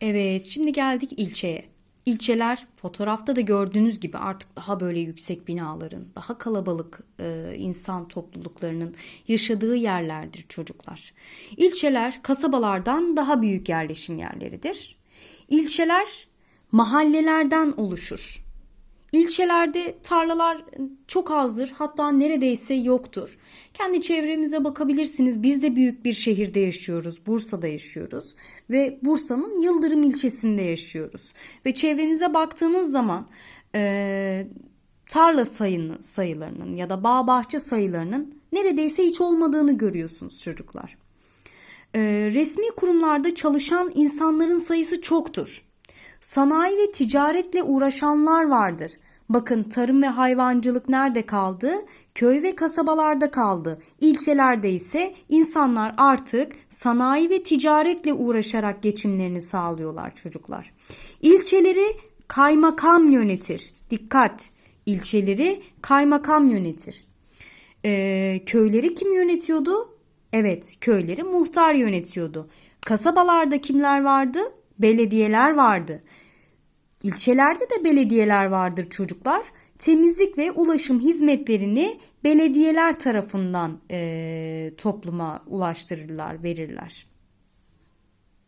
Evet, şimdi geldik ilçeye. İlçeler fotoğrafta da gördüğünüz gibi artık daha böyle yüksek binaların, daha kalabalık e, insan topluluklarının yaşadığı yerlerdir çocuklar. İlçeler kasabalardan daha büyük yerleşim yerleridir. İlçeler mahallelerden oluşur. İlçelerde tarlalar çok azdır hatta neredeyse yoktur. Kendi çevremize bakabilirsiniz. Biz de büyük bir şehirde yaşıyoruz. Bursa'da yaşıyoruz ve Bursa'nın Yıldırım ilçesinde yaşıyoruz. Ve çevrenize baktığınız zaman eee, tarla sayını, sayılarının ya da bağ bahçe sayılarının neredeyse hiç olmadığını görüyorsunuz çocuklar. Ee, resmi kurumlarda çalışan insanların sayısı çoktur. Sanayi ve ticaretle uğraşanlar vardır. Bakın tarım ve hayvancılık nerede kaldı? Köy ve kasabalarda kaldı. İlçelerde ise insanlar artık sanayi ve ticaretle uğraşarak geçimlerini sağlıyorlar çocuklar. İlçeleri kaymakam yönetir. Dikkat! İlçeleri kaymakam yönetir. Ee, köyleri kim yönetiyordu? Evet, köyleri muhtar yönetiyordu. Kasabalarda kimler vardı? Belediyeler vardı. İlçelerde de belediyeler vardır çocuklar. Temizlik ve ulaşım hizmetlerini belediyeler tarafından eee, topluma ulaştırırlar, verirler.